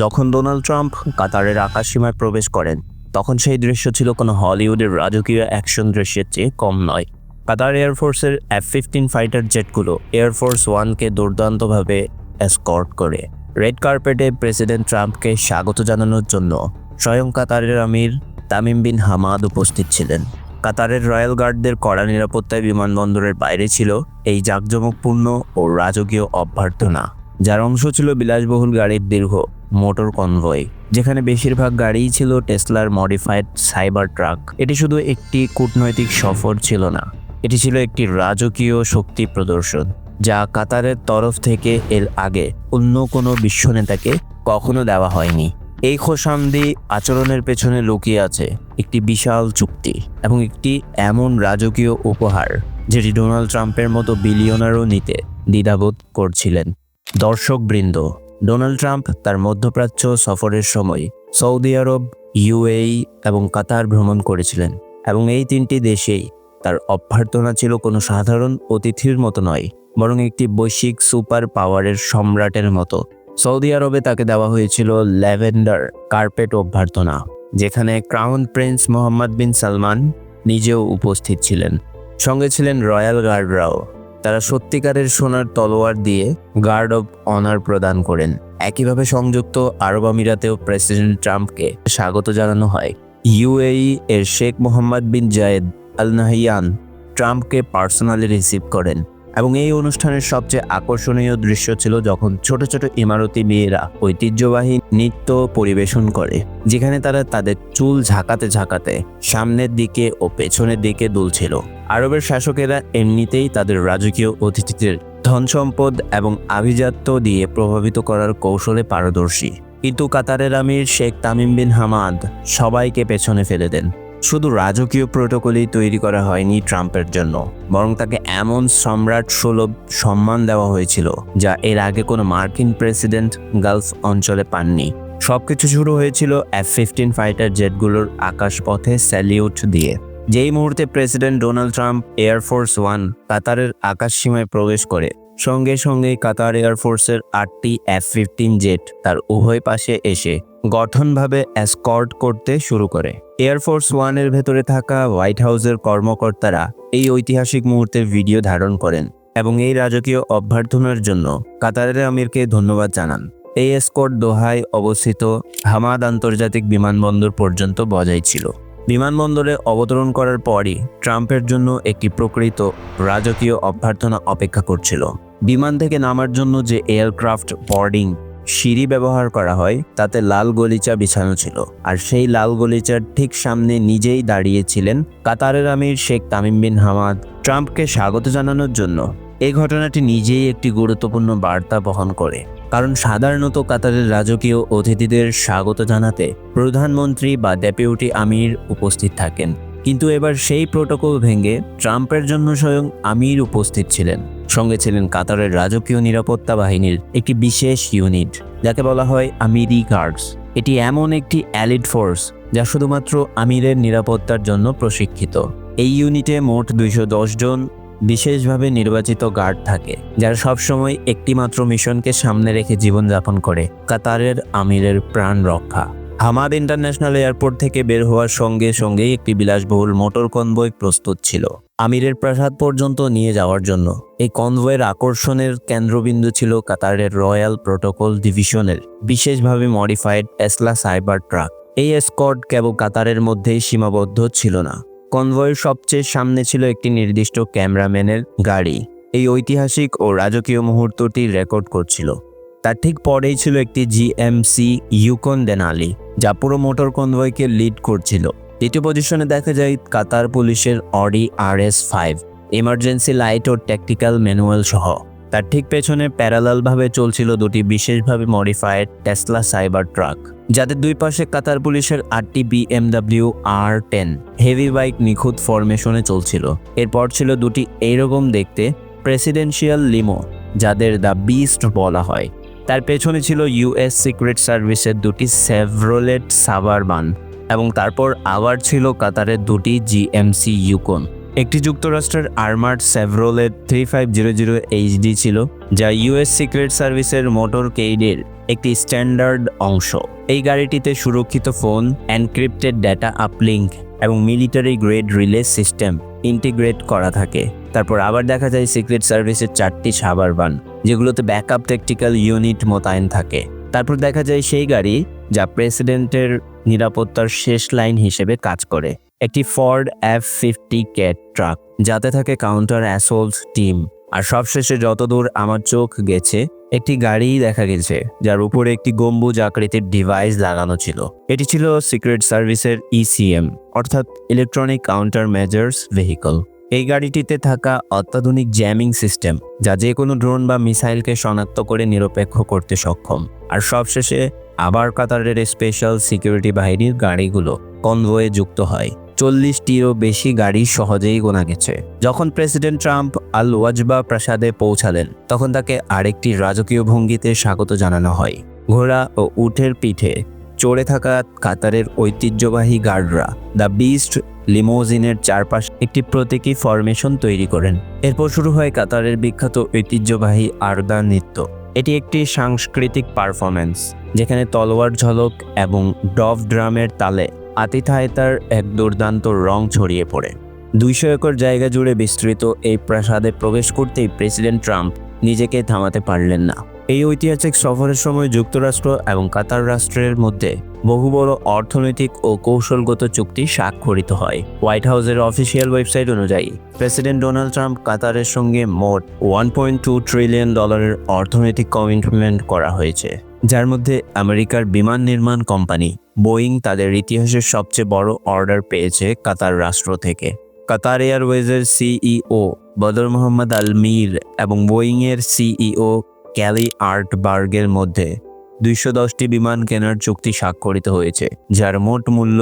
যখন Donald Trump কাতারের আকাশসীমায় প্রবেশ করেন, তখন সেই দৃশ্য ছিল কোনো হলিউডের রাজকীয় অ্যাকশন দৃশ্যের চেয়ে কম নয়। কাতার এয়ারফোর্সের এফ ফিফটিন ফাইটার জেটগুলো এয়ারফোর্স ওয়ানকে দুর্দান্তভাবে এসকর্ট করে। রেড কার্পেটে প্রেসিডেন্ট ট্রাম্পকে স্বাগত জানানোর জন্য স্বয়ং কাতারের আমির তামিম বিন হামাদ উপস্থিত ছিলেন। কাতারের রয়্যাল গার্ডদের কড়া নিরাপত্তায় বিমানবন্দরের বাইরে ছিল এই জাঁকজমকপূর্ণ ও রাজকীয় অভ্যর্থনা, যার অংশ ছিল বিলাসবহুল গাড়ির দীর্ঘ মোটর কনভয়, যেখানে বেশিরভাগ গাড়িই ছিল টেসলার মডিফাইড সাইবার ট্রাক। এটি শুধু একটি কূটনৈতিক সফর ছিল না, এটি ছিল একটি রাজকীয় শক্তি প্রদর্শন, যা কাতারের তরফ থেকে এর আগে অন্য কোনো বিশ্ব নেতাকে কখনো দেওয়া হয়নি। এই খোসামদি আচরণের পেছনে লুকিয়ে আছে একটি বিশাল চুক্তি এবং একটি এমন রাজকীয় উপহার, যেটি ডোনাল্ড ট্রাম্পের মতো বিলিয়নারও নিতে দ্বিধাবোধ করছিলেন। দর্শকবৃন্দ ডোনাল্ড ট্রাম্প তার মধ্যপ্রাচ্য সফরের সময় সৌদি আরব ইউএই এবং কাতার ভ্রমণ করেছিলেন এবং এই তিনটি দেশেই তার অভ্যর্থনা ছিল কোনো সাধারণ অতিথির মতো নয়, বরং একটি বৈশ্বিক সুপার পাওয়ারের সম্রাটের মতো। সৌদি আরবে তাকে দেওয়া হয়েছিল ল্যাভেন্ডার কার্পেট অভ্যর্থনা, যেখানে crown prince Mohammed bin Salman নিজেও উপস্থিত ছিলেন। সঙ্গে ছিলেন রয়্যাল গার্ডরাও। তারা সত্যিকারের সোনার তলোয়ার দিয়ে গার্ড অব অনার প্রদান করেন। একইভাবে সংযুক্ত আরব আমিরাতেও প্রেসিডেন্ট ট্রাম্পকে স্বাগত জানানো হয়। ইউএই এর শেখ মোহাম্মদ বিন জায়েদ আল নাহিয়ান ট্রাম্পকে পার্সোনালি রিসিভ করেন। এবং এই অনুষ্ঠানের সবচেয়ে আকর্ষণীয় দৃশ্য ছিল যখন ছোট ছোট ইমারতি মেয়েরা ঐতিহ্যবাহী নৃত্য পরিবেশন করে, যেখানে তারা তাদের চুল ঝাঁকাতে ঝাঁকাতে সামনের দিকে ও পেছনের দিকে দুলছিল। আরবের শাসকেরা এমনিতেই তাদের রাজকীয় অতিথিদের ধন সম্পদ এবং আভিজাত্য দিয়ে প্রভাবিত করার কৌশলে পারদর্শী। কিন্তু কাতারের আমির শেখ তামিম বিন হামাদ সবাইকে পেছনে ফেলে দেন। শুধু রাজকীয় প্রোটোকলই তৈরি করা হয়নি ট্রাম্পের জন্য, বরং তাকে এমন সম্রাট সুলভ সম্মান দেওয়া হয়েছিল, যা এর আগে কোনো মার্কিন প্রেসিডেন্ট গালফ অঞ্চলে পাননি। সবকিছু শুরু হয়েছিল এফ ফিফটিন ফাইটার জেটগুলোর আকাশপথে স্যালিউট দিয়ে, যেই মুহূর্তে president Donald Trump air force one কাতারের আকাশসীমায় প্রবেশ করে সঙ্গে সঙ্গে কাতার এয়ারফোর্সের আটটি এফ ফিফটিন জেট তার উভয় পাশে এসে গঠনভাবে অ্যাসকর্ট করতে শুরু করে। এয়ারফোর্স ওয়ানের ভেতরে থাকা হোয়াইট হাউসের কর্মকর্তারা এই ঐতিহাসিক মুহূর্তের ভিডিও ধারণ করেন এবং এই রাজকীয় অভ্যর্থনার জন্য কাতারের আমিরকে ধন্যবাদ জানান। এই এসকর্ট দোহায় অবস্থিত হামাদ আন্তর্জাতিক বিমানবন্দর পর্যন্ত বজায় ছিল। বিমানবন্দরে অবতরণ করার পরই ট্রাম্পের জন্য একটি প্রকৃত রাজকীয় অভ্যর্থনা অপেক্ষা করছিল। বিমান থেকে নামার জন্য যে এয়ারক্রাফট বোর্ডিং সিঁড়ি ব্যবহার করা হয়, তাতে লাল গলিচা বিছানো ছিল। আর সেই লাল গলিচার ঠিক সামনে নিজেই দাঁড়িয়েছিলেন কাতারের আমির শেখ তামিম বিন হামাদ। ট্রাম্পকে স্বাগত জানানোর জন্য এই ঘটনাটি নিজেই একটি গুরুত্বপূর্ণ বার্তা বহন করে। কারণ সাধারণত কাতারের রাজকীয় অতিথিদের স্বাগত জানাতে প্রধানমন্ত্রী বা ডেপুটি আমির উপস্থিত থাকেন। কিন্তু এবার সেই প্রোটোকল ভেঙে ট্রাম্পের জন্য স্বয়ং আমির উপস্থিত ছিলেন। সঙ্গে ছিলেন কাতারের রাজকীয় নিরাপত্তা বাহিনীর একটি বিশেষ ইউনিট, যাকে বলা হয় আমিরি গার্ডস। এটি এমন একটি অ্যালিড ফোর্স, যা শুধুমাত্র আমিরের নিরাপত্তার জন্য প্রশিক্ষিত। এই ইউনিটে মোট দুইশো জন বিশেষভাবে নির্বাচিত গার্ড থাকে, যারা সবসময় একটিমাত্র মিশনকে সামনে রেখে জীবনযাপন করে, কাতারের আমিরের প্রাণ রক্ষা হামাদ ইন্টারন্যাশনাল এয়ারপোর্ট থেকে বের হওয়ার সঙ্গে সঙ্গেই একটি বিলাসবহুল মোটর কনভয় প্রস্তুত ছিল। আমিরের প্রাসাদ পর্যন্ত নিয়ে যাওয়ার জন্য। এই কনভয়ের আকর্ষণের কেন্দ্রবিন্দু ছিল কাতারের রয়্যাল প্রোটোকল ডিভিশনের, বিশেষভাবে মডিফাইড এসলা সাইবার ট্রাক। এই এসকর্ট কেবল কাতারের মধ্যেই সীমাবদ্ধ ছিল না। কনভয়ের সবচেয়ে সামনে ছিল একটি নির্দিষ্ট ক্যামেরাম্যানের গাড়ি। এই ঐতিহাসিক ও রাজকীয় মুহূর্তটি রেকর্ড করছিল। তার ঠিক পরেই ছিল একটি জিএমসি ইউকন দেনালি যা পুরো মোটর কনভয়কে লিড করছিল। দ্বিতীয় পজিশনে দেখা যায় কাতার পুলিশের Audi R S five emergency light ও ট্যাকটিক্যাল ম্যানুয়াল সহ। তার ঠিক পেছনে প্যারালালভাবে চলছিল দুটি বিশেষভাবে মডিফাইড টেসলা সাইবার ট্রাক যাদের দুই পাশে কাতার পুলিশের আটটি বিএমডাব্লিউ আর টেন হেভি বাইক নিখুঁত ফরমেশনে চলছিল। এরপর ছিল দুটি এইরকম দেখতে প্রেসিডেন্সিয়াল লিমো যাদের দ্য বিস্ট বলা হয়। তার পেছনে ছিল ইউএস সিক্রেট সার্ভিসের দুটি সেভরোলেট সাবারবান এবং তারপর আবার ছিল কাতারের দুটি জিএমসি ইউকন একটি যুক্তরাষ্ট্রের armoured সেভরোলের three five zero zero HD ছিল, যা ইউএস সিক্রেট সার্ভিসের মোটর কেইডের একটি স্ট্যান্ডার্ড অংশ। এই গাড়িটিতে সুরক্ষিত ফোন এনক্রিপ্টেড ডেটা আপলিঙ্ক এবং military grade relay system integrate করা থাকে। তারপর আবার দেখা যায় সিক্রেট সার্ভিসের চারটি সাবার বান, যেগুলোতে ব্যাকআপ টেকটিক্যাল ইউনিট মোতায়েন থাকে। তারপর দেখা যায় সেই গাড়ি যা প্রেসিডেন্টের নিরাপত্তার শেষ লাইন হিসেবে কাজ করে। একটি Ford F fifty cat truck যাতে থাকে কাউন্টার অ্যাসোল্ট টিম আর সবশেষে যতদূর আমার চোখ গেছে একটি গাড়ি দেখা গেছে, যার উপরে একটি গম্বুজ আকৃতির ডিভাইস লাগানো ছিল। এটি ছিল সিক্রেট সার্ভিসের ইসিএম অর্থাৎ ইলেকট্রনিক কাউন্টার মেজার্স ভেহিকল এই গাড়িটিতে থাকা অত্যাধুনিক জ্যামিং সিস্টেম যা যে কোনো ড্রোন বা মিসাইলকে শনাক্ত করে নিরপেক্ষ করতে সক্ষম। আর সবশেষে, আবার কাতারের স্পেশাল সিকিউরিটি বাহিনীর গাড়িগুলো কনভয়ে যুক্ত হয়। চল্লিশটিরও বেশি গাড়ি সহজেই গোনা গেছে। যখন প্রেসিডেন্ট ট্রাম্প আল ওয়াজবা প্রাসাদে পৌঁছালেন, তখন তাকে আরেকটি রাজকীয় ভঙ্গিতে স্বাগত জানানো হয়। ঘোড়া ও উঠের পিঠে চড়ে থাকা কাতারের ঐতিহ্যবাহী গার্ডরা দ্য বিস্ট লিমোজিনের চারপাশ একটি প্রতীকী ফরমেশন তৈরি করেন। এরপর শুরু হয় কাতারের বিখ্যাত ঐতিহ্যবাহী আরদা নৃত্য। এটি একটি সাংস্কৃতিক পারফরমেন্স যেখানে তলোয়ার ঝলক এবং ডভ ড্রামের তালে আতিথায়তার এক দুর্দান্ত রং ছড়িয়ে পড়ে। দুইশো একর জায়গা জুড়ে বিস্তৃত এই প্রাসাদে প্রবেশ করতেই প্রেসিডেন্ট ট্রাম্প নিজেকে থামাতে পারলেন না। এই ঐতিহাসিক সফরের সময় যুক্তরাষ্ট্র এবং কাতার রাষ্ট্রের মধ্যে বহু বড় অর্থনৈতিক ও কৌশলগত চুক্তি স্বাক্ষরিত হয়। হোয়াইট হাউসের অফিসিয়াল ওয়েবসাইট অনুযায়ী, প্রেসিডেন্ট ডোনাল্ড ট্রাম্প কাতারের সঙ্গে মোট ওয়ান পয়েন্ট টু ট্রিলিয়ন ডলারের অর্থনৈতিক কমিটমেন্ট করা হয়েছে, যার মধ্যে আমেরিকার বিমান নির্মাণ কোম্পানি বোয়িং তাদের ইতিহাসের সবচেয়ে বড় অর্ডার পেয়েছে কাতার রাষ্ট্র থেকে। Qatar এয়ারওয়েজের CEO Badr Mohammed Al Meer এবং বোয়িংয়ের সিইও ক্যালি আর্টবার্গের মধ্যে দুইশো দশটি বিমান কেনার চুক্তি স্বাক্ষরিত হয়েছে, যার মোট মূল্য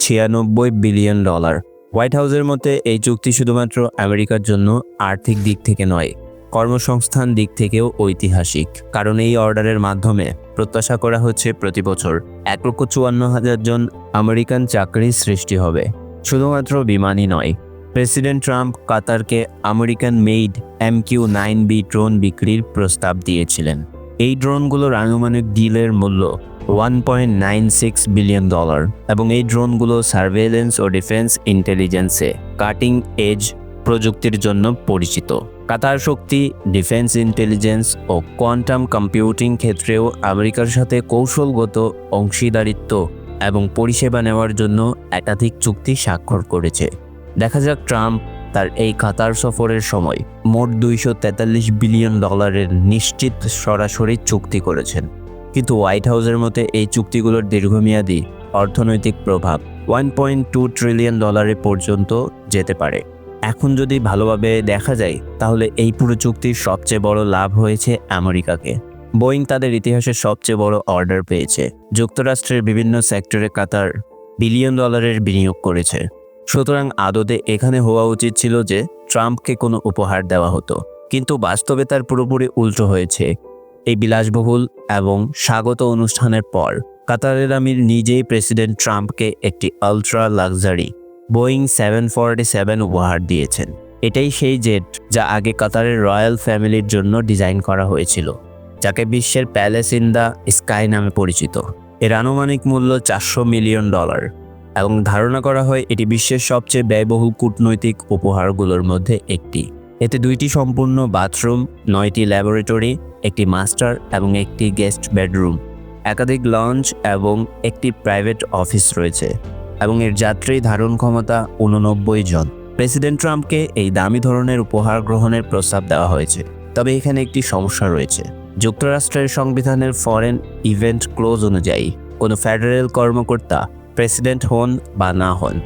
ছিয়ানব্বই বিলিয়ন ডলার। হোয়াইট হাউসের মতে, এই চুক্তি শুধুমাত্র আমেরিকার জন্য আর্থিক দিক থেকে নয়, কর্মসংস্থান দিক থেকেও ঐতিহাসিক, কারণ এই অর্ডারের মাধ্যমে প্রত্যাশা করা হচ্ছে প্রতি বছর। এক লক্ষ চুয়ান্ন হাজার জন আমেরিকান চাকরির সৃষ্টি হবে। শুধুমাত্র বিমানই নয়, president Trump কাতারকে American made M Q nine B drone বিক্রির প্রস্তাব দিয়েছিলেন। এই ড্রোনগুলোর আনুমানিক ডিলের মূল্য one point nine six billion dollar এবং এই ড্রোনগুলো সার্ভেলেন্স ও ডিফেন্স ইন্টেলিজেন্সে কাটিং এজ প্রযুক্তির জন্য পরিচিত। কাতার শক্তি ডিফেন্স ইন্টেলিজেন্স ও কোয়ান্টাম কম্পিউটিং ক্ষেত্রেও আমেরিকার সাথে কৌশলগত অংশীদারিত্ব এবং পরিষেবা নেওয়ার জন্য একাধিক চুক্তি স্বাক্ষর করেছে। দেখা যাক ট্রাম্প তার এই কাতার সফরের সময় মোট দুইশো তেতাল্লিশ বিলিয়ন ডলারের নিশ্চিত সরাসরি চুক্তি করেছেন। কিন্তু হোয়াইট হাউসের মতে এই চুক্তিগুলোর দীর্ঘমেয়াদী অর্থনৈতিক প্রভাব ওয়ান পয়েন্ট টু ট্রিলিয়ন ডলারে পর্যন্ত যেতে পারে। এখন যদি ভালোভাবে দেখা যায়, তাহলে এই পুরো চুক্তির সবচেয়ে বড় লাভ হয়েছে আমেরিকাকে। বোয়িং তাদের ইতিহাসের সবচেয়ে বড় অর্ডার পেয়েছে। যুক্তরাষ্ট্রের বিভিন্ন সেক্টরে কাতার বিলিয়ন ডলারের বিনিয়োগ করেছে। সুতরাং আদতে এখানে হওয়া উচিত ছিল যে, ট্রাম্পকে কোনো উপহার দেওয়া হতো। কিন্তু বাস্তবে তার পুরোপুরি উল্টো হয়েছে। এই বিলাসবহুল এবং স্বাগত অনুষ্ঠানের পর, কাতারের আমির নিজেই প্রেসিডেন্ট ট্রাম্পকে একটি ultra luxury Boeing seven forty seven উপহার দিয়েছেন। এটাই সেই জেট যা আগে কাতারের রয়্যাল ফ্যামিলির জন্য ডিজাইন করা হয়েছিল, যাকে বিশ্বের প্যালেস ইন দ্য স্কাই নামে পরিচিত। এর আনুমানিক মূল্য চারশো মিলিয়ন ডলার এবং ধারণা করা হয় এটি বিশ্বের সবচেয়ে ব্যয়বহুল কূটনৈতিক উপহারগুলোর মধ্যে একটি। এতে দুইটি সম্পূর্ণ বাথরুম, নয়টি ল্যাবরেটরি, একটি মাস্টার এবং একটি গেস্ট বেডরুম, একাধিক লঞ্চ এবং একটি প্রাইভেট অফিস রয়েছে। এবং এর যাত্রী ধারণ ক্ষমতা উননব্বই জন। প্রেসিডেন্ট ট্রাম্পকে এই দামি ধরনের উপহার গ্রহণের প্রস্তাব দেওয়া হয়েছে। তবে এখানে একটি সমস্যা রয়েছে। যুক্তরাষ্ট্রের সংবিধানের ফরেন ইভেন্ট ক্লোজ অনুযায়ী কোনো ফেডারেল কর্মকর্তা প্রেসিডেন্ট হন বা না হন,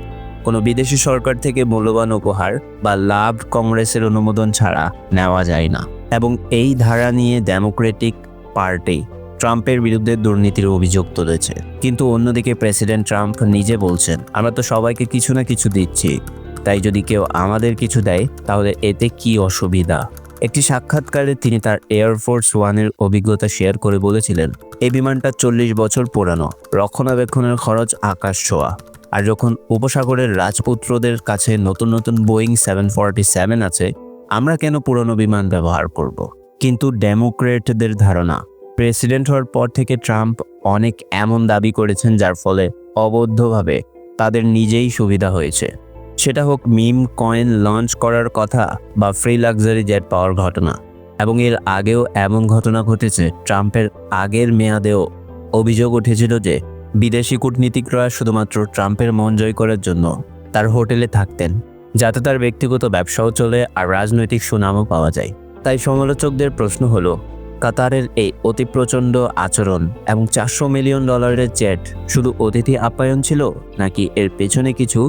কোনো বিদেশি সরকার থেকে মূল্যবান উপহার বা লাভ কংগ্রেসের অনুমোদন ছাড়া নেওয়া যায় না। এবং এই ধারা নিয়ে ডেমোক্রেটিক পার্টি ট্রাম্পের বিরুদ্ধে দুর্নীতির অভিযোগ তুলেছে। কিন্তু অন্যদিকে প্রেসিডেন্ট ট্রাম্প নিজে বলছেন, আমরা তো সবাইকে কিছু না কিছু দিচ্ছি। তাই যদি কেউ আমাদের কিছু দেয়, তাহলে এতে কি অসুবিধা? একটি সাক্ষাৎকারে তিনি তার এয়ারফোর্স ওয়ানের অভিজ্ঞতা শেয়ার করে বলেছিলেন, এই বিমানটা চল্লিশ বছর পুরানো। রক্ষণাবেক্ষণের খরচ আকাশ ছোঁয়া। আর যখন উপসাগরের রাজপুত্রদের কাছে নতুন নতুন বোয়িং সেভেন ফর্টি সেভেন আছে, আমরা কেন পুরনো বিমান ব্যবহার করব। কিন্তু ডেমোক্রেটদের ধারণা প্রেসিডেন্ট হওয়ার পর থেকে ট্রাম্প অনেক এমন দাবি করেছেন যার ফলে অবৈধভাবে তাদের নিজেই সুবিধা হয়েছে। সেটা হোক মিম কয়েন লঞ্চ করার কথা বা ফ্রি লাক্সারি জেট পাওয়ার ঘটনা। এবং এর আগেও এমন ঘটনা ঘটেছে, ট্রাম্পের আগের মেয়াদেও অভিযোগ উঠেছিল যে বিদেশি কূটনীতিকরা শুধুমাত্র ট্রাম্পের মন জয় করার জন্য তার হোটেলে থাকতেন, যাতে তার ব্যক্তিগত ব্যবসাও চলে আর রাজনৈতিক সুনামও পাওয়া যায়। তাই সমালোচকদের প্রশ্ন হলো কাতারের এই অতি প্রচণ্ড আচরণ এবং চারশো মিলিয়ন ডলারের জেট শুধু অতিথি আপ্যায়ন ছিল নাকি এর পেছনে কিছু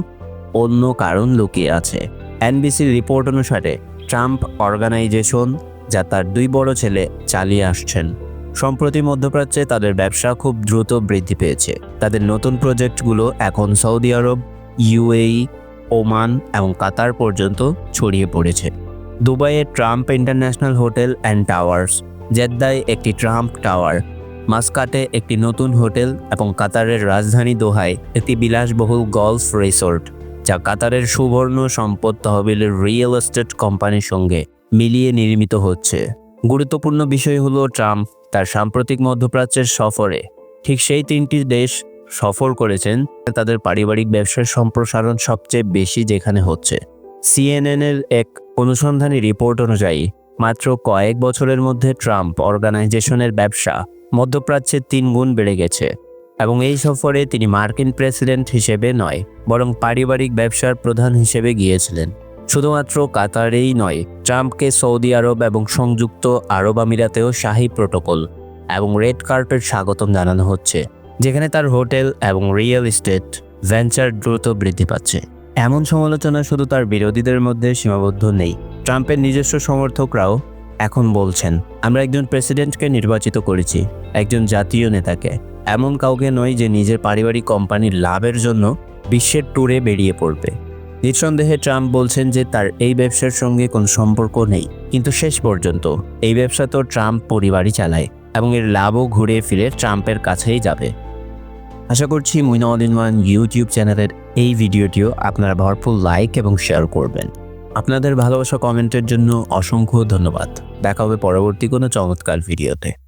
অন্য কারণ লুকিয়ে আছে? এনবিসির রিপোর্ট অনুসারে ট্রাম্প অর্গানাইজেশন যা তার দুই বড় ছেলে চালিয়ে আসছেন। সম্প্রতি মধ্যপ্রাচ্যে তাদের ব্যবসা খুব দ্রুত বৃদ্ধি পেয়েছে। তাদের নতুন প্রজেক্টগুলো এখন সৌদি আরব ইউএই ওমান এবং কাতার পর্যন্ত ছড়িয়ে পড়েছে। দুবাইয়ের Trump International Hotel and Towers জেদ্দায় একটি ট্রাম্প টাওয়ার, মাস্কাটে একটি নতুন হোটেল এবং কাতারের রাজধানী দোহায় একটি বিলাসবহুল গলফ রিসোর্ট, যা কাতারের সুবর্ণ সম্পদ তহবিলের রিয়েল এস্টেট কোম্পানির সঙ্গে মিলিয়ে নির্মিত হচ্ছে। গুরুত্বপূর্ণ বিষয় হলো ট্রাম্প তার সাম্প্রতিক মধ্যপ্রাচ্যের সফরে। ঠিক সেই তিনটি দেশ সফর করেছেন তাদের পারিবারিক ব্যবসার সম্প্রসারণ সবচেয়ে বেশি যেখানে হচ্ছে। সিএনএনের এক অনুসন্ধানী রিপোর্ট অনুযায়ী মাত্র কয়েক বছরের মধ্যে ট্রাম্প অর্গানাইজেশনের ব্যবসা মধ্যপ্রাচ্যে তিন গুণ বেড়ে গেছে এবং এই সফরে তিনি মার্কিন প্রেসিডেন্ট হিসেবে নয়, বরং পারিবারিক ব্যবসার প্রধান হিসেবে গিয়েছিলেন। শুধুমাত্র কাতারেই নয়, ট্রাম্পকে সৌদি আরব এবং সংযুক্ত আরব আমিরাতেও শাহী প্রোটোকল এবং রেড কার্পেট স্বাগতম জানানো হচ্ছে, যেখানে তার হোটেল এবং রিয়েল এস্টেট ভেঞ্চার দ্রুত বৃদ্ধি পাচ্ছে। এমন সমালোচনা শুধু তার বিরোধীদের মধ্যে সীমাবদ্ধ নেই ট্রাম্পের নিজস্ব সমর্থকরাও এখন বলছেন, আমরা একজন প্রেসিডেন্টকে নির্বাচিত করেছি, একজন জাতীয় নেতাকে। এমন কাউকে নয় যে নিজের পারিবারিক কোম্পানির লাভের জন্য বিশ্বের ট্যুরে বেরিয়ে পড়বে। নিঃসন্দেহে ট্রাম্প বলছেন যে তার এই ব্যবসার সঙ্গে কোনো সম্পর্ক নেই, কিন্তু শেষ পর্যন্ত এই ব্যবসা তো ট্রাম্প পরিবারই চালায় এবং এর লাভও ঘুরে ফিরে ট্রাম্পের কাছেই যাবে। আশা করছি Muina all in one YouTube চ্যানেলের এই ভিডিওটিও আপনারা ভরপুর লাইক এবং শেয়ার করবেন। আপনাদের ভালোবাসা কমেন্টের জন্য অসংখ্য ধন্যবাদ। দেখা হবে পরবর্তী কোনো চমৎকার ভিডিওতে।